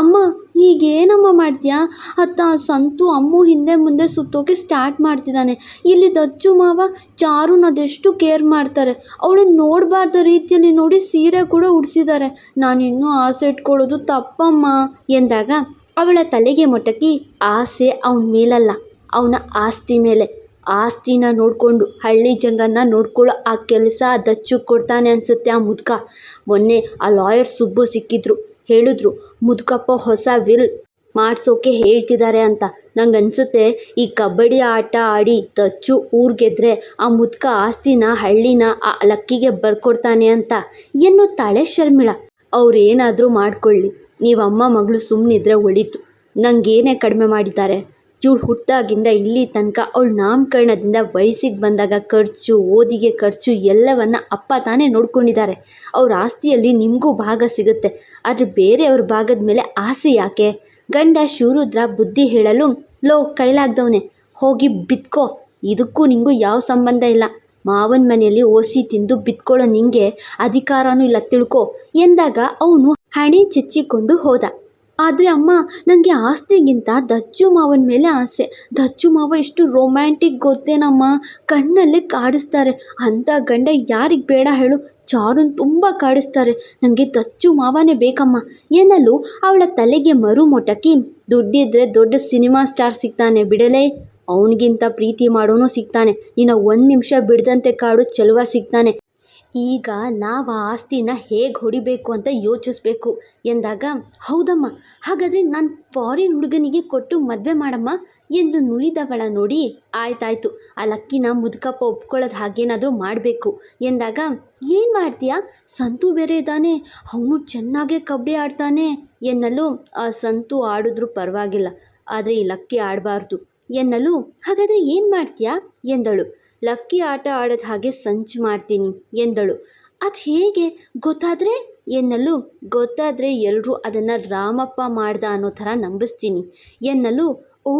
ಅಮ್ಮ, ಈಗೇನಮ್ಮ ಮಾಡ್ತೀಯಾ? ಅತ್ತ ಸಂತು ಅಮ್ಮು ಹಿಂದೆ ಮುಂದೆ ಸುತ್ತೋಕೆ ಸ್ಟಾರ್ಟ್ ಮಾಡ್ತಿದ್ದಾನೆ. ಇಲ್ಲಿ ದಚ್ಚು ಮಾವ ಚಾರುನ ಅದೆಷ್ಟು ಕೇರ್ ಮಾಡ್ತಾರೆ. ಅವಳನ್ನ ನೋಡಬಾರ್ದ ರೀತಿಯಲ್ಲಿ ನೋಡಿ ಸೀರೆ ಕೂಡ ಉಡಿಸಿದ್ದಾರೆ. ನಾನಿನ್ನೂ ಆಸೆ ಇಟ್ಕೊಳ್ಳೋದು ತಪ್ಪಮ್ಮ ಎಂದಾಗ ಅವಳ ತಲೆಗೆ ಮೊಟಕಿ ಆಸೆ ಅವನ ಮೇಲಲ್ಲ, ಅವನ ಆಸ್ತಿ ಮೇಲೆ. ಆಸ್ತಿನ ನೋಡಿಕೊಂಡು ಹಳ್ಳಿ ಜನರನ್ನ ನೋಡ್ಕೊಳ್ಳೋ ಆ ಕೆಲಸ ದಚ್ಚು ಕೊಡ್ತಾನೆ ಅನಿಸುತ್ತೆ ಆ ಮುದುಕ. ಮೊನ್ನೆ ಆ ಲಾಯರ್ ಸುಬ್ಬು ಸಿಕ್ಕಿದ್ರು. ಹೇಳಿದ್ರು. ಮುದುಕಪ್ಪ, ಹೊಸ ವಿಲ್ ಮಾಡಿಸೋಕೆ ಹೇಳ್ತಿದ್ದಾರೆ ಅಂತ. ನಂಗೆ ಅನಿಸುತ್ತೆ, ಈ ಕಬಡ್ಡಿ ಆಟ ಆಡಿ ದಚ್ಚು ಊರು ಗೆದ್ರೆ ಆ ಮುದುಕ ಆಸ್ತಿನ, ಹಳ್ಳಿನ, ಆ ಲಕ್ಕಿಗೆ ಬರ್ಕೊಡ್ತಾನೆ ಅಂತ ಎನ್ನುತ್ತಾಳೆ ಶರ್ಮಿಳ. ಅವ್ರೇನಾದರೂ ಮಾಡ್ಕೊಳ್ಳಿ. ನೀವು ಅಮ್ಮ, ಮಗಳು ಸುಮ್ಮನಿದ್ರೆ ಒಳಿತು. ನಂಗೇನೇ ಕಡಿಮೆ ಮಾಡಿದ್ದಾರೆ. ಇವಳು ಹುಟ್ಟಾಗಿಂದ ಇಲ್ಲಿ ತನಕ ಅವಳು ನಾಮಕರಣದಿಂದ ವಯಸ್ಸಿಗೆ ಬಂದಾಗ ಖರ್ಚು, ಓದಿಗೆ ಖರ್ಚು ಎಲ್ಲವನ್ನ ಅಪ್ಪ ತಾನೇ ನೋಡ್ಕೊಂಡಿದ್ದಾರೆ ಅವ್ರ ಆಸ್ತಿಯಲ್ಲಿ ನಿಮಗೂ ಭಾಗ ಸಿಗುತ್ತೆ. ಆದರೆ ಬೇರೆಯವ್ರ ಭಾಗದ ಮೇಲೆ ಆಸೆ ಯಾಕೆ? ಗಂಡ ಶಿವರುದ್ರ ಬುದ್ಧಿ ಹೇಳಲು, ಲೋ, ಕೈಲಾಗ್ದವನೇ, ಹೋಗಿ ಬಿತ್ಕೋ. ಇದಕ್ಕೂ ನಿಂಗೂ ಯಾವ ಸಂಬಂಧ ಇಲ್ಲ. ಮಾವನ ಮನೆಯಲ್ಲಿ ಓಸಿ ತಿಂದು ಬಿತ್ಕೊಳ್ಳೋ ನಿಂಗೆ ಅಧಿಕಾರನೂ ಇಲ್ಲ ತಿಳ್ಕೊ. ಎಂದಾಗ ಅವನು ಹಣೆ ಚಚ್ಚಿಕೊಂಡು ಹೋದ. ಆದರೆ ಅಮ್ಮ ನನಗೆ ಆಸ್ತಿಗಿಂತ ದಚ್ಚು ಮಾವನ ಮೇಲೆ ಆಸೆ. ದಚ್ಚು ಮಾವ ಎಷ್ಟು ರೊಮ್ಯಾಂಟಿಕ್ ಗೊತ್ತೇನಮ್ಮ? ಕಣ್ಣಲ್ಲೇ ಕಾಡಿಸ್ತಾರೆ. ಅಂಥ ಗಂಡ ಯಾರಿಗೆ ಬೇಡ ಹೇಳು. ಚಾರುನ್ ತುಂಬ ಕಾಡಿಸ್ತಾರೆ. ನನಗೆ ದಚ್ಚು ಮಾವನೇ ಬೇಕಮ್ಮ. ಎನ್ನಲು ಅವಳ ತಲೆಗೆ ಮರು ಮೊಟಕಿ ದುಡ್ಡಿದ್ರೆ ದೊಡ್ಡ ಸಿನಿಮಾ ಸ್ಟಾರ್ ಸಿಗ್ತಾನೆ ಬಿಡಲೇ. ಅವನಿಗಿಂತ ಪ್ರೀತಿ ಮಾಡೋನು ಸಿಗ್ತಾನೆ. ನಿನ್ನ ಒಂದು ನಿಮಿಷ ಬಿಡದಂತೆ ಕಾಡು ಚೆಲುವ ಸಿಗ್ತಾನೆ. ಈಗ ನಾವು ಆ ಆಸ್ತಿನ ಹೇಗೆ ಹೊಡಿಬೇಕು ಅಂತ ಯೋಚಿಸ್ಬೇಕು ಎಂದಾಗ, ಹೌದಮ್ಮ. ಹಾಗಾದರೆ ನಾನು ಫಾರಿನ್ ಹುಡುಗನಿಗೆ ಕೊಟ್ಟು ಮದುವೆ ಮಾಡಮ್ಮ. ಎಂದು ನುಡಿದವಳ ನೋಡಿ ಆಯ್ತಾಯ್ತು. ಆ ಲಕ್ಕಿನ ಮುದುಕಪ್ಪ ಒಪ್ಕೊಳ್ಳೋದು ಹಾಗೇನಾದರೂ ಮಾಡಬೇಕು ಎಂದಾಗ, ಏನು ಮಾಡ್ತೀಯಾ? ಸಂತು ಬೇರೆ ಇದ್ದಾನೆ. ಅವನು ಚೆನ್ನಾಗೇ ಕಬಡ್ಡಿ ಆಡ್ತಾನೆ ಎನ್ನಲು, ಆ ಸಂತು ಆಡಿದ್ರೂ ಪರವಾಗಿಲ್ಲ. ಆದರೆ ಈ ಲಕ್ಕಿ ಆಡಬಾರ್ದು ಎನ್ನಲು, ಹಾಗಾದರೆ ಏನು ಮಾಡ್ತೀಯಾ? ಎಂದಳು. ಲಕ್ಕಿ ಆಟ ಆಡದ ಹಾಗೆ ಸಂಚು ಮಾಡ್ತೀನಿ, ಎಂದಳು. ಅದು ಹೇಗೆ? ಗೊತ್ತಾದರೆ? ಎನ್ನಲು. ಗೊತ್ತಾದರೆ ಎಲ್ಲರೂ ಅದನ್ನು ರಾಮಪ್ಪ ಮಾಡ್ದ ಅನ್ನೋ ಥರ ನಂಬಿಸ್ತೀನಿ, ಎನ್ನಲು. ಓ,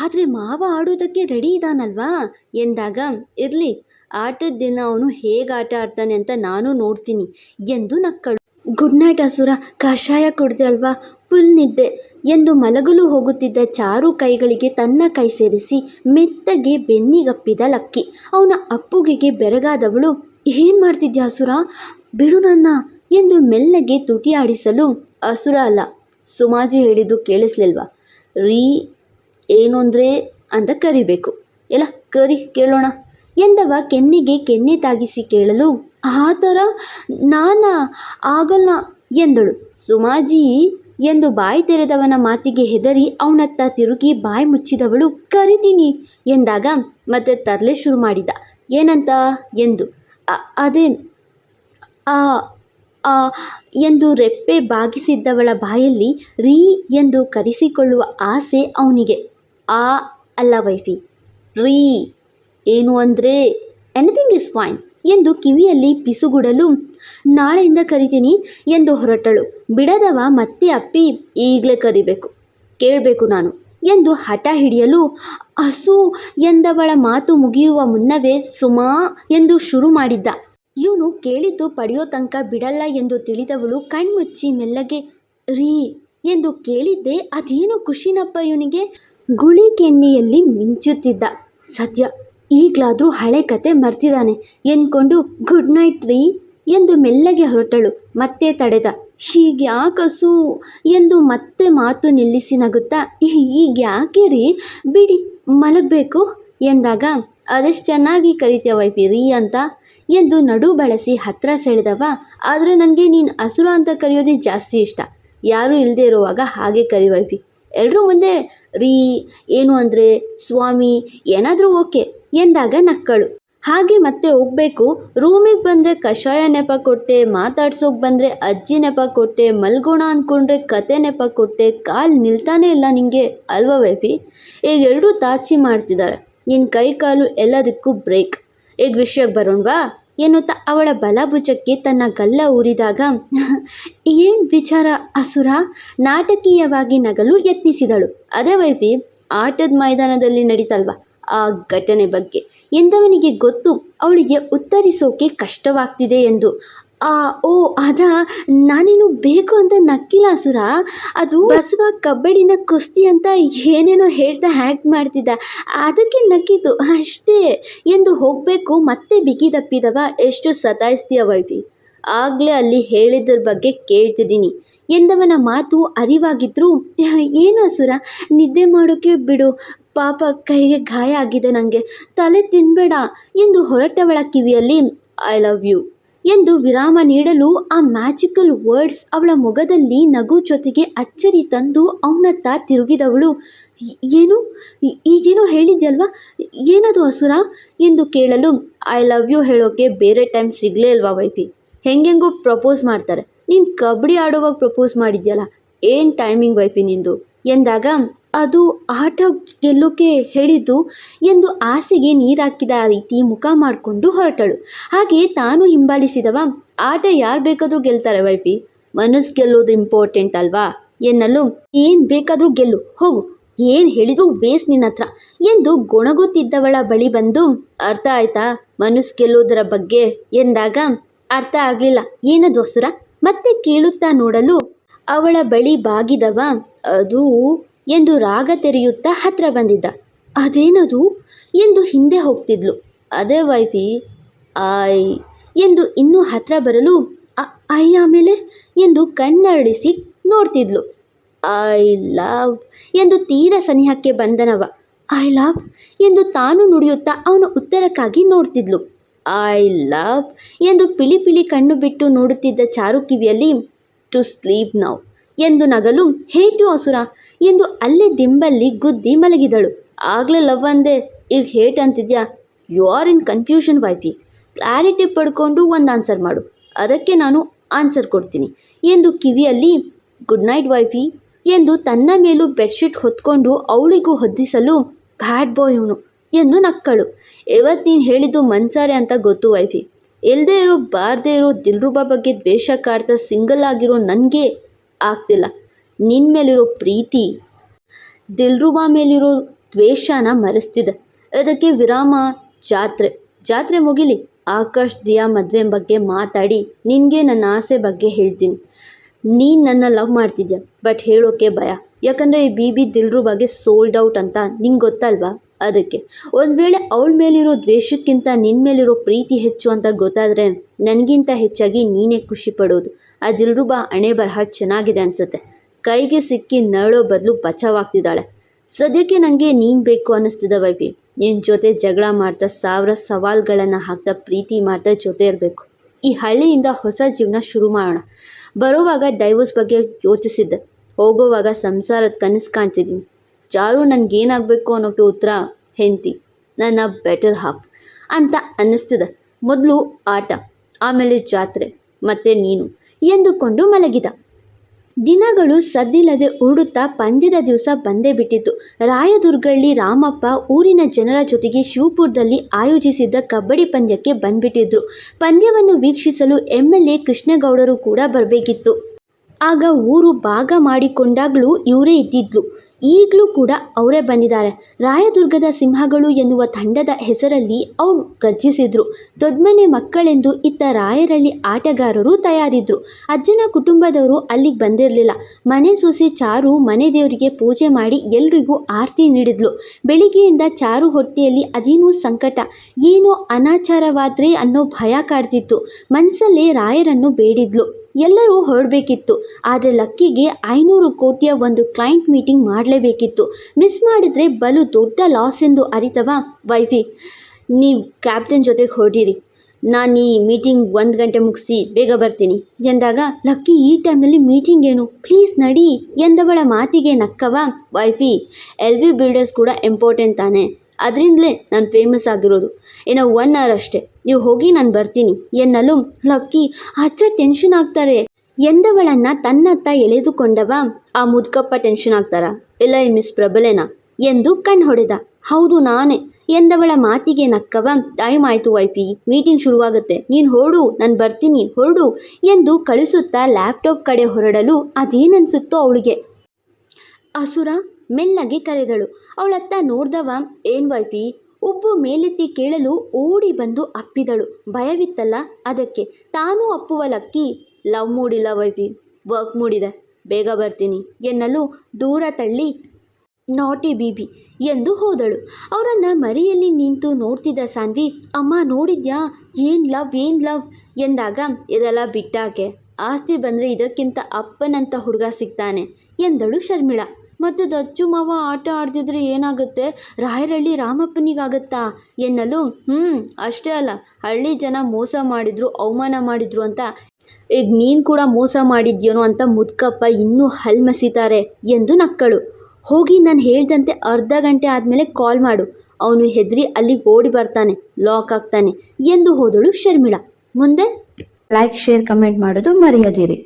ಆದರೆ ಮಾವ ಆಡೋದಕ್ಕೆ ರೆಡಿ ಇದ್ದಾನಲ್ವಾ ಎಂದಾಗ, ಇರಲಿ, ಆಟದ ದಿನ ಅವನು ಹೇಗೆ ಆಟ ಆಡ್ತಾನೆ ಅಂತ ನಾನು ನೋಡ್ತೀನಿ, ಎಂದು ನಕ್ಕಳು. ಗುಡ್ ನೈಟ್ ಅಸುರ. ಕಷಾಯ ಕುಡ್ದೆ ಅಲ್ವಾ? ಫುಲ್ ನಿದ್ದೆ ಎಂದು ಮಲಗಲು ಹೋಗುತ್ತಿದ್ದ ಚಾರು ಕೈಗಳಿಗೆ ತನ್ನ ಕೈ ಸೇರಿಸಿ ಮೆತ್ತಗೆ ಬೆನ್ನಿಗಪ್ಪಿದ ಲಕ್ಕಿ. ಅವನ ಅಪ್ಪುಗೆಗೆ ಬೆರಗಾದವಳು, ಏನು ಮಾಡ್ತಿದ್ಯಾ ಅಸುರ? ಬಿಡು ನನ್ನ ಎಂದು ಮೆಲ್ಲಗೆ ತುಟಿ ಆಡಿಸಲು ಅಸುರ ಅಲ್ಲ, ಸುಮಾಜಿ ಹೇಳಿದ್ದು ಕೇಳಿಸ್ಲಿಲ್ವ? ರೀ ಏನು ಅಂದರೆ ಅಂತ ಕರಿಬೇಕು. ಎಲ್ಲ ಕರಿ, ಕೇಳೋಣ ಎಂದವ ಕೆನ್ನೆಗೆ ಕೆನ್ನೆ ತಾಗಿಸಿ ಕೇಳಲು, ಆ ಥರ ನಾನಾ ಆಗಲ್ಲ ಎಂದಳು. ಸುಮಾಜಿ ಎಂದು ಬಾಯಿ ತೆರೆದವನ ಮಾತಿಗೆ ಹೆದರಿ ಅವನತ್ತ ತಿರುಗಿ ಬಾಯಿ ಮುಚ್ಚಿದವಳು, ಕರಿತೀನಿ ಎಂದಾಗ ಮತ್ತೆ ತರಲೆ ಶುರು ಮಾಡಿದ. ಏನಂತ? ಎಂದು. "ಅ- ಅದೇ ಆ ಎಂದು ರೆಪ್ಪೆ ಬಾಗಿಸಿದ್ದವಳ ಬಾಯಲ್ಲಿ ರೀ ಎಂದು ಕರೆಸಿಕೊಳ್ಳುವ ಆಸೆ ಅವನಿಗೆ. ಆ, ಅಲ್ಲ ವೈಫಿ. ರೀ. ಏನು ಅಂದರೆ ಎನಿಥಿಂಗ್ ಇಸ್ ಫೈನ್ ಎಂದು ಕಿವಿಯಲ್ಲಿ ಪಿಸುಗುಡಲು, ನಾಳೆಯಿಂದ ಕರಿತೀನಿ ಎಂದು ಹೊರಟಳು. ಬಿಡದವ ಮತ್ತೆ ಅಪ್ಪಿ, ಈಗಲೇ ಕರಿಬೇಕು, ಕೇಳಬೇಕು ನಾನು ಎಂದು ಹಠ ಹಿಡಿಯಲು, ಹಸು ಎಂದವಳ ಮಾತು ಮುಗಿಯುವ ಮುನ್ನವೇ ಸುಮಾ ಎಂದು ಶುರು ಮಾಡಿದ್ದ. ಇವನು ಕೇಳಿದ್ದು ಪಡೆಯೋ ತನಕ ಬಿಡಲ್ಲ ಎಂದು ತಿಳಿದವಳು ಕಣ್ಮುಚ್ಚಿ ಮೆಲ್ಲಗೆ, ರೀ ಎಂದು ಕೇಳಿದ್ದೆ ಅದೇನು ಖುಷಿನಪ್ಪ ಇವನಿಗೆ, ಗುಳಿ ಕೆನ್ನಿಯಲ್ಲಿ ಮಿಂಚುತ್ತಿದ್ದ. ಸದ್ಯ ಈಗಲಾದರೂ ಹಳೆ ಕತೆ ಮರ್ತಿದ್ದಾನೆ. ಎಂದ್ಕೊಂಡು ಗುಡ್ ನೈಟ್ ರೀ ಎಂದು ಮೆಲ್ಲಗೆ ಹೊರಟಳು. ಮತ್ತೆ ತಡೆದ ಹೀಗ್ಯಾಕಸು ಎಂದು ಮತ್ತೆ ಮಾತು ನಿಲ್ಲಿಸಿ ನಗುತ್ತಾ ಯಾಕೆ ರೀ? ಬಿಡಿ, ಮಲಗಬೇಕು? ಎಂದಾಗ, ಅದೆಷ್ಟು ಚೆನ್ನಾಗಿ ಕರಿತೀಯ ವೈಫಿ ರೀ ಅಂತ ಎಂದು ನಡು ಬಳಸಿ ಹತ್ರ ಸೆಳೆದವ, ಆದರೆ ನನಗೆ ನೀನು ಹಸುರು ಅಂತ ಕರೆಯೋದೇ ಜಾಸ್ತಿ ಇಷ್ಟ. ಯಾರೂ ಇಲ್ಲದೆ ಇರುವಾಗ ಹಾಗೆ ಕರಿ ವೈಫಿ. ಎಲ್ಲರೂ ಮುಂದೆ ರೀ, ಏನು ಅಂದರೆ, ಸ್ವಾಮಿ, ಏನಾದರೂ ಓಕೆ. ಎಂದಾಗ ನಕ್ಕಳು. ಹಾಗೆ ಮತ್ತೆ ಹೋಗ್ಬೇಕು ರೂಮಿಗೆ ಬಂದರೆ ಕಷಾಯ ನೆಪ ಕೊಟ್ಟೆ, ಮಾತಾಡ್ಸೋಕೆ ಬಂದರೆ ಅಜ್ಜಿ ನೆಪ ಕೊಟ್ಟೆ, ಮಲ್ಗೋಣ ಅಂದ್ಕೊಂಡ್ರೆ ಕತೆ ನೆಪ ಕೊಟ್ಟೆ, ಕಾಲು ನಿಲ್ತಾನೇ ಇಲ್ಲ ನಿಮಗೆ ಅಲ್ವಾ ವೈಫಿ? ಈಗ ಎಲ್ಲರೂ ತಾಚಿ ಮಾಡ್ತಿದ್ದಾರೆ ನಿನ್ನ ಕೈ ಕಾಲು ಎಲ್ಲದಕ್ಕೂ ಬ್ರೇಕ್. ಈಗ ವಿಷಯಕ್ಕೆ ಬರೋಣವಾ? ಎನ್ನುತ್ತಾ ಅವಳ ಬಲಭುಜಕ್ಕೆ ತನ್ನ ಗಲ್ಲ ಊರಿದಾಗ, ಏನು ವಿಚಾರ ಅಸುರ? ನಾಟಕೀಯವಾಗಿ ನಗಲು ಯತ್ನಿಸಿದಳು. ಅದೇ ವೈಪಿ ಆಟದ ಮೈದಾನದಲ್ಲಿ ನಡೀತಲ್ವ? ಆ ಘಟನೆ ಬಗ್ಗೆ. ಎಂದವನಿಗೆ ಗೊತ್ತು, ಅವಳಿಗೆ ಉತ್ತರಿಸೋಕೆ ಕಷ್ಟವಾಗ್ತಿದೆ ಎಂದು. ಆ, ಓ ಅದ ನಾನೇನು ಬೇಕು ಅಂತ ನಕ್ಕಿಲ್ಲ ಅಸುರ. ಅದು ಬಸವ ಕಬಡ್ಡಿನ ಕುಸ್ತಿ ಅಂತ ಏನೇನೋ ಹೇಳ್ತಾ ಹ್ಯಾಕ್ ಮಾಡ್ತಿದ್ದ. ಅದಕ್ಕೆ ನಕ್ಕಿದ್ದು, ಅಷ್ಟೇ. ಎಂದು ಹೋಗಬೇಕು, ಮತ್ತೆ ಬಿಗಿದಪ್ಪಿದವ ಎಷ್ಟು ಸತಾಯಿಸ್ತೀಯ ವೈಫಿ. ಆಗಲೇ ಅಲ್ಲಿ ಹೇಳಿದ್ರ ಬಗ್ಗೆ ಕೇಳ್ತಿದ್ದೀನಿ. ಎಂದವನ ಮಾತು ಅರಿವಾಗಿದ್ರು ಏನು ಅಸುರ, ನಿದ್ದೆ ಮಾಡೋಕೆ ಬಿಡು. ಪಾಪ ಕೈಗೆ ಗಾಯ ಆಗಿದೆ ನನಗೆ ತಲೆ ತಿನ್ಬೇಡ ಎಂದು ಹೊರಟವಳ ಕಿವಿಯಲ್ಲಿ ಐ ಲವ್ ಯು ಎಂದು ವಿರಾಮ ನೀಡಲು ಆ ಮ್ಯಾಜಿಕಲ್ ವರ್ಡ್ಸ್ ಅವಳ ಮೊಗದಲ್ಲಿ ನಗು ಜೊತೆಗೆ ಅಚ್ಚರಿ ತಂದು ಅವನತ್ತ ತಿರುಗಿದವಳು. ಏನು? ಈಗೇನೋ ಹೇಳಿದ್ಯಲ್ವಾ? ಏನದು ಅಸುರ? ಎಂದು ಕೇಳಲು ಐ ಲವ್ ಯು ಹೇಳೋಕ್ಕೆ ಬೇರೆ ಟೈಮ್ ಸಿಗಲೇ ಅಲ್ವಾ ವೈಫಿ? ಹೆಂಗೆಂಗೋ ಪ್ರಪೋಸ್ ಮಾಡ್ತಾರೆ. ನೀನು ಕಬಡ್ಡಿ ಆಡುವಾಗ ಪ್ರಪೋಸ್ ಮಾಡಿದ್ಯಲ್ಲ, ಏನು ಟೈಮಿಂಗ್ ವೈಫಿ ನಿಂದು? ಎಂದಾಗ ಅದು ಆಟ ಗೆಲ್ಲೋಕೆ ಹೇಳಿದ್ದು ಎಂದು ಆಸೆಗೆ ನೀರಾಕಿದ ರೀತಿ ಮುಖ ಮಾಡಿಕೊಂಡು ಹೊರಟಳು. ಹಾಗೆ ತಾನು ಹಿಂಬಾಲಿಸಿದವ, ಆಟ ಯಾರು ಬೇಕಾದರೂ ಗೆಲ್ತಾರೆ ವೈಫಿ. ಮನಸ್ಸು ಗೆಲ್ಲೋದು ಇಂಪಾರ್ಟೆಂಟ್ ಅಲ್ವಾ? ಎನ್ನಲು, ಏನು ಬೇಕಾದರೂ ಗೆಲ್ಲು. ಹೋಗು. ಏನು ಹೇಳಿದರೂ ಬೇಸ್ ನಿನ್ನ ಹತ್ರ ಎಂದು ಗೊಣಗುತ್ತಿದ್ದವಳ ಬಳಿ ಬಂದು, ಅರ್ಥ ಆಯ್ತಾ? ಮನಸ್ಸು ಗೆಲ್ಲೋದರ ಬಗ್ಗೆ? ಎಂದಾಗ, ಅರ್ಥ ಆಗಲಿಲ್ಲ. ಏನದು ಹಸುರ ಮತ್ತೆ ಕೇಳುತ್ತಾ ನೋಡಲು ಅವಳ ಬಳಿ ಬಾಗಿದವ, ಅದು ಎಂದು ರಾಗ ತೆರೆಯುತ್ತಾ ಹತ್ರ ಬಂದಿದ್ದ. ಅದೇನದು? ಎಂದು ಹಿಂದೆ ಹೋಗ್ತಿದ್ಲು. ಅದೇ ವೈಫಿ ಆಯ್ ಎಂದು ಇನ್ನೂ ಹತ್ರ ಬರಲು ಅಯ್ಯ ಐ ಆಮೇಲೆ ಎಂದು ಕಣ್ಣರಳಿಸಿ ನೋಡ್ತಿದ್ಲು. ಐ ಲವ್ ಎಂದು ತೀರ ಸನಿಹಕ್ಕೆ ಬಂದನವ. ಐ ಲವ್ ಎಂದು ತಾನು ನುಡಿಯುತ್ತಾ ಅವನ ಉತ್ತರಕ್ಕಾಗಿ ನೋಡ್ತಿದ್ಲು. ಐ ಲವ್ ಎಂದು ಪಿಳಿ ಪಿಳಿ ಕಣ್ಣು ಬಿಟ್ಟು ನೋಡುತ್ತಿದ್ದ ಚಾರು ಕಿವಿಯಲ್ಲಿ ಟು ಸ್ಲೀಪ್ ನೌ ಎಂದು ನಗಲು ಹೇಟು ಅಸುರ! ಎಂದು ಅಲ್ಲೇ ದಿಂಬಲ್ಲಿ ಗುದ್ದಿ ಮಲಗಿದಳು. ಆಗಲೇ ಲವ್ ಅಂದೆ. ಈಗ ಹೇಟ್ ಅಂತಿದ್ಯಾ? You are in confusion wifey. Clarity ಪಡ್ಕೊಂಡು ಒಂದು ಆನ್ಸರ್ ಮಾಡು. ಅದಕ್ಕೆ ನಾನು ಆನ್ಸರ್ ಕೊಡ್ತೀನಿ. ಎಂದು ಕಿವಿಯಲ್ಲಿ, ಗುಡ್ ನೈಟ್ ವೈಫಿ ಎಂದು ತನ್ನ ಮೇಲೂ ಬೆಡ್ಶೀಟ್ ಹೊತ್ಕೊಂಡು ಅವಳಿಗೂ ಹೊದ್ದಿಸಲು, ಬ್ಯಾಡ್ ಬಾಯ್ ಇವನು ಎಂದು ನಕ್ಕಳು. ಇವತ್ತು ನೀನು ಹೇಳಿದ್ದು ಮನ್ಸಾರೆ ಅಂತ ಗೊತ್ತು ವೈಫಿ. ಇಲ್ಲದೆ ಇರೋ, ಬಾರ್ದೇ ಇರೋ ದಿಲ್ರುಬಾ ಬಗ್ಗೆ ದ್ವೇಷ ಕಾಡ್ತಾ ಸಿಂಗಲ್ ಆಗಿರೋ ನನಗೆ ಆಗ್ತಿಲ್ಲ. ನಿನ್ನ ಮೇಲಿರೋ ಪ್ರೀತಿ, ದಿಲ್ರುಬಾ ಮೇಲಿರೋ ದ್ವೇಷನ ಮರೆಸ್ತಿದೆ. ಅದಕ್ಕೆ ವಿರಾಮ ಜಾತ್ರೆ. ಜಾತ್ರೆ ಮುಗಿಲಿ. ಆಕಾಶ್ ದಿಯಾ ಮದುವೆ ಬಗ್ಗೆ ಮಾತಾಡಿ, ನಿನಗೆ ನನ್ನ ಆಸೆ ಬಗ್ಗೆ ಹೇಳ್ತೀನಿ. ನೀನು ನನ್ನ ಲವ್ ಮಾಡ್ತಿದ್ಯಾ? ಬಟ್ ಹೇಳೋಕೆ ಭಯ. ಯಾಕಂದರೆ ಈ ಬಿ ಬಿ ದಿಲ್ರು ಬಗ್ಗೆ ಸೋಲ್ಡ್ ಔಟ್ ಅಂತ ನಿಂಗೆ ಗೊತ್ತಲ್ವಾ? ಅದಕ್ಕೆ. ಒಂದು ವೇಳೆ ಅವಳ ಮೇಲಿರೋ ದ್ವೇಷಕ್ಕಿಂತ ನಿನ್ನ ಮೇಲಿರೋ ಪ್ರೀತಿ ಹೆಚ್ಚು ಅಂತ ಗೊತ್ತಾದರೆ ನನಗಿಂತ ಹೆಚ್ಚಾಗಿ ನೀನೇ ಖುಷಿ ಪಡೋದು. ಅದಿಲ್ರೂ ಬಾ, ಹಣೆ ಬರಹ ಚೆನ್ನಾಗಿದೆ ಅನಿಸುತ್ತೆ. ಕೈಗೆ ಸಿಕ್ಕಿ ನರಳೋ ಬದಲು ಬಚಾವಾಗ್ತಿದ್ದಾಳೆ. ಸದ್ಯಕ್ಕೆ ನನಗೆ ನೀನು ಬೇಕು ಅನ್ನಿಸ್ತಿದೆ ವೈಫಿ ನಿನ್ನ ಜೊತೆ ಜಗಳ ಮಾಡ್ತಾ ಸಾವಿರ ಸವಾಲುಗಳನ್ನು ಹಾಕ್ತಾ ಪ್ರೀತಿ ಮಾಡ್ತಾ ಜೊತೆ ಇರಬೇಕು. ಈ ಹಳ್ಳಿಯಿಂದ ಹೊಸ ಜೀವನ ಶುರು ಮಾಡೋಣ. ಬರೋವಾಗ ಡೈವೋರ್ಸ್ ಬಗ್ಗೆ ಯೋಚಿಸಿದ್ದೆ. ಹೋಗೋವಾಗ ಸಂಸಾರದ ಕನಸು ಕಾಣ್ತಿದ್ದೀನಿ. ಚಾರು ನನಗೇನಾಗಬೇಕು ಅನ್ನೋಕ್ಕೆ ಉತ್ತರ, ಹೆಂಡತಿ, ನನ್ನ ಬೆಟರ್ ಹಾಫ್ ಅಂತ ಅನ್ನಿಸ್ತಿದೆ. ಮೊದಲು ಆಟ, ಆಮೇಲೆ ಜಾತ್ರೆ, ಮತ್ತೆ ನೀನು ಎಂದುಕೊಂಡು ಮಲಗಿದ. ದಿನಗಳು ಸದ್ದಿಲ್ಲದೆ ಓಡುತ್ತಾ ಪಂದ್ಯದ ದಿವಸ ಬಂದೇ ಬಿಟ್ಟಿತ್ತು. ರಾಯದುರ್ಗಳ್ಳಿ ರಾಮಪ್ಪ ಊರಿನ ಜನರ ಜೊತೆಗೆ ಶಿವಪುರದಲ್ಲಿ ಆಯೋಜಿಸಿದ್ದ ಕಬಡ್ಡಿ ಪಂದ್ಯಕ್ಕೆ ಬಂದ್ಬಿಟ್ಟಿದ್ರು. ಪಂದ್ಯವನ್ನು ವೀಕ್ಷಿಸಲು ಎಂ ಎಲ್ ಎ ಕೃಷ್ಣೇಗೌಡರು ಕೂಡ ಬರಬೇಕಿತ್ತು. ಆಗ ಊರು ಭಾಗ ಮಾಡಿಕೊಂಡಾಗಲೂ ಇವರೇ ಇದ್ದಿದ್ಲು. ಈಗಲೂ ಕೂಡ ಅವರೇ ಬಂದಿದ್ದಾರೆ. ರಾಯದುರ್ಗದ ಸಿಂಹಗಳು ಎನ್ನುವ ತಂಡದ ಹೆಸರಲ್ಲಿ ಅವರು ಗರ್ಜಿಸಿದ್ರು. ದೊಡ್ಡಮನೆ ಮಕ್ಕಳೆಂದು ಇತ್ತ ರಾಯರಳ್ಳಿ ಆಟಗಾರರು ತಯಾರಿದ್ರು. ಅಜ್ಜನ ಕುಟುಂಬದವರು ಅಲ್ಲಿಗೆ ಬಂದಿರಲಿಲ್ಲ. ಮನೆ ಸೊಸೆ ಚಾರು ಮನೆ ದೇವರಿಗೆ ಪೂಜೆ ಮಾಡಿ ಎಲ್ರಿಗೂ ಆರತಿ ನೀಡಿದ್ಲು. ಬೆಳಿಗ್ಗೆಯಿಂದ ಚಾರು ಹೊಟ್ಟೆಯಲ್ಲಿ ಅದೇನೋ ಸಂಕಟ, ಏನೋ ಅನಾಚಾರವಾದ್ರೆ ಅನ್ನೋ ಭಯ ಕಾಡ್ತಿತ್ತು. ಮನಸ್ಸಲ್ಲೇ ರಾಯರನ್ನು ಬೇಡಿದ್ಲು. ಎಲ್ಲರೂ ಹೊರಡಬೇಕಿತ್ತು. ಆದರೆ ಲಕ್ಕಿಗೆ ಐನೂರು ಕೋಟಿಯ ಒಂದು ಕ್ಲೈಂಟ್ ಮೀಟಿಂಗ್ ಮಾಡಲೇಬೇಕಿತ್ತು. ಮಿಸ್ ಮಾಡಿದರೆ ಬಲು ದೊಡ್ಡ ಲಾಸ್ ಎಂದು ಅರಿತವ ವೈಫಿ. ನೀವು ಕ್ಯಾಪ್ಟನ್ ಜೊತೆಗೆ ಹೊರಡಿರಿ. ನಾನು ಈ ಮೀಟಿಂಗ್ ಒಂದು ಗಂಟೆ ಮುಗಿಸಿ ಬೇಗ ಬರ್ತೀನಿ, ಎಂದಾಗ ಲಕ್ಕಿ ಈ ಟೈಮ್ನಲ್ಲಿ ಮೀಟಿಂಗ್ ಏನು? ಪ್ಲೀಸ್ ನಡಿ, ಎಂದವಳ ಮಾತಿಗೆ ನಕ್ಕವ ವೈಫಿ. ಎಲ್ ವಿ ಬಿಲ್ಡರ್ಸ್ ಕೂಡ ಇಂಪಾರ್ಟೆಂಟ್ ತಾನೆ. ಅದರಿಂದಲೇ ನಾನು ಫೇಮಸ್ ಆಗಿರೋದು. ಏನೋ ಒನ್ ಅವರ್ ಅಷ್ಟೇ. ನೀವು ಹೋಗಿ ನಾನು ಬರ್ತೀನಿ. ಎನ್ನಲು ಲಕ್ಕಿ ಅಚ್ಚ ಟೆನ್ಷನ್ ಆಗ್ತಾರೆ. ಎಂದವಳನ್ನ ತನ್ನತ್ತ ಎಳೆದುಕೊಂಡವ ಆ ಮುದ್ಕಪ್ಪ ಟೆನ್ಷನ್ ಆಗ್ತಾರಾ. ಇಲ್ಲ, ಈ ಮಿಸ್ ಪ್ರಬಲೇನಾ? ಎಂದು ಕಣ್ಣು ಹೊಡೆದ. ಹೌದು, ನಾನೇ. ಎಂದವಳ ಮಾತಿಗೆ ನಕ್ಕವ, ಟೈಮ್ ಆಯಿತು ವೈಪಿ ಮೀಟಿಂಗ್ ಶುರುವಾಗುತ್ತೆ. ನೀನು ಹೊರಡು ನಾನು ಬರ್ತೀನಿ, ಹೊರಡು ಎಂದು ಕಳಿಸುತ್ತಾ ಲ್ಯಾಪ್ಟಾಪ್ ಕಡೆ ಹೊರಡಲು ಅದೇನನ್ಸುತ್ತೋ ಅವಳಿಗೆ. ಅಸುರ ಮೆಲ್ಲಗೆ ಕರೆದಳು. ಅವಳತ್ತ ನೋಡ್ದವ, ಏನ್ ವೈಪಿ ಉಬ್ಬು ಮೇಲೆತ್ತಿ ಕೇಳಲು ಓಡಿ ಬಂದು ಅಪ್ಪಿದಳು. ಭಯವಿತ್ತಲ್ಲ ಅದಕ್ಕೆ. ತಾನೂ ಅಪ್ಪುವ ಲಕ್ಕಿ. ಲವ್ ಮೂಡಿಲ್ಲ ವೈಪಿ ವರ್ಕ್ ಮೂಡಿದೆ. ಬೇಗ ಬರ್ತೀನಿ. ಎನ್ನಲು ದೂರ ತಳ್ಳಿ ನಾಟಿ ಬೀಬಿ ಎಂದು ಹೋದಳು. ಅವರನ್ನು ಮರಿಯಲ್ಲಿ ನಿಂತು ನೋಡ್ತಿದ್ದ ಸಾನ್ವಿ, ಅಮ್ಮ ನೋಡಿದ್ಯಾ? ಏನು ಲವ್ ಏನು ಲವ್? ಎಂದಾಗ, ಇದೆಲ್ಲ ಬಿಟ್ಟಾಕೆ. ಆಸ್ತಿ ಬಂದರೆ ಇದಕ್ಕಿಂತ ಅಪ್ಪನಂತ ಹುಡುಗ ಸಿಗ್ತಾನೆ. ಎಂದಳು ಶರ್ಮಿಳಾ. ಮತ್ತು ದಚ್ಚು ಮಾವ ಆಟ ಆಡ್ತಿದ್ರೆ ಏನಾಗುತ್ತೆ? ರಾಯರಳ್ಳಿ ರಾಮಪ್ಪನಿಗಾಗತ್ತಾ? ಎನ್ನಲು ಹ್ಞೂ ಅಷ್ಟೇ ಅಲ್ಲ, ಹಳ್ಳಿ ಜನ ಮೋಸ ಮಾಡಿದ್ರು, ಅವಮಾನ ಮಾಡಿದ್ರು ಅಂತ. ಈಗ ನೀನು ಕೂಡ ಮೋಸ ಮಾಡಿದ್ಯೇನೋ ಅಂತ ಮುದ್ಕಪ್ಪ ಇನ್ನೂ ಹಲ್ಮಸಿತಾರೆ ಎಂದು ನಕ್ಕಳು. ಹೋಗಿ ನಾನು ಹೇಳ್ದಂತೆ ಅರ್ಧ ಗಂಟೆ ಆದಮೇಲೆ ಕಾಲ್ ಮಾಡು. ಅವನು ಹೆದರಿ ಅಲ್ಲಿಗೆ ಓಡಿ ಬರ್ತಾನೆ, ಲಾಕ್ ಆಗ್ತಾನೆ ಎಂದು ಹೋದಳು ಶರ್ಮಿಳಾ. ಮುಂದೆ? ಲೈಕ್ ಶೇರ್ ಕಮೆಂಟ್ ಮಾಡೋದು ಮರೆಯದಿರಿ.